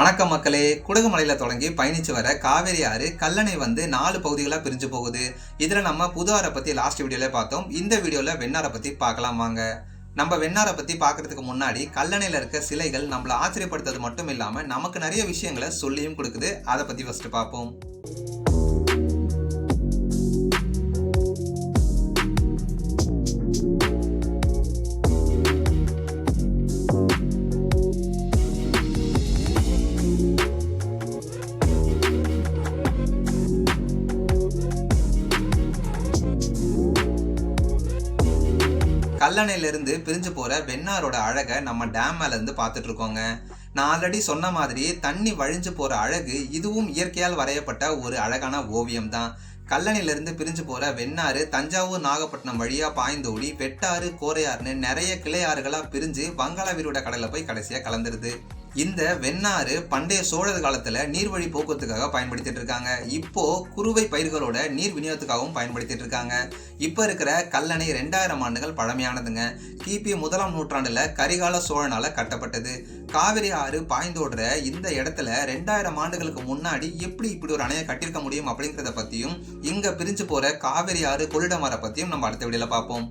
வணக்கம் மக்களே. குடகுமலையில் தொடங்கி பயணித்து வர காவேரி ஆறு கல்லணை வந்து நாலு பகுதிகளாக பிரிஞ்சு போகுது. இதில் நம்ம புது ஆறை பற்றி லாஸ்ட் வீடியோவில் பார்த்தோம். இந்த வீடியோவில் வெண்ணாரை பற்றி பார்க்கலாம் வாங்க. நம்ம வெண்ணாரை பற்றி பார்க்கறதுக்கு முன்னாடி கல்லணையில் இருக்க சிலைகள் நம்மளை ஆச்சரியப்படுத்துறது மட்டும் இல்லாமல் நமக்கு நிறைய விஷயங்களை சொல்லியும் கொடுக்குது. அதை பற்றி ஃபஸ்ட்டு பார்ப்போம். கல்லணையிலிருந்து பிரிஞ்சு போற வெண்ணாரோட அழகை நம்ம டேம் மேல இருந்து பார்த்துட்டு இருக்கோங்க நான் ஆல்ரெடி சொன்ன மாதிரி தண்ணி வழிஞ்சு போற அழகு இதுவும் இயற்கையால் வரையப்பட்ட ஒரு அழகான ஓவியம் தான். கல்லணையிலிருந்து பிரிஞ்சு போற வெண்ணாறு தஞ்சாவூர் நாகப்பட்டினம் வழியா பாய்ந்தோடி வெட்டாறு கோரையாறுன்னு நிறைய கிளையாறுகளாக பிரிஞ்சு வங்காள வீரோட கடலை போய் கடைசியா கலந்துருது. இந்த வெண்ணாறு பண்டைய சோழர் காலத்துல நீர்வழி போக்குவரத்துக்காக பயன்படுத்திட்டு இருக்காங்க இப்போ குறுவை பயிர்களோட நீர் விநியோகத்துக்காகவும் பயன்படுத்திட்டு இருக்காங்க இப்போ இருக்கிற கல்லணை ரெண்டாயிரம் ஆண்டுகள் பழமையானதுங்க. கிபி முதலாம் நூற்றாண்டுல கரிகால சோழனால கட்டப்பட்டது. காவிரி ஆறு பாய்ந்தோடுற இந்த இடத்துல ரெண்டாயிரம் ஆண்டுகளுக்கு முன்னாடி எப்படி இப்படி ஒரு அணையை கட்டியிருக்க முடியும் அப்படிங்கிறத பத்தியும் இங்க பிரிஞ்சு போற காவிரி ஆறு கொள்ளிடமரை பத்தியும் நம்ம அடுத்த வீடியோல பார்ப்போம்.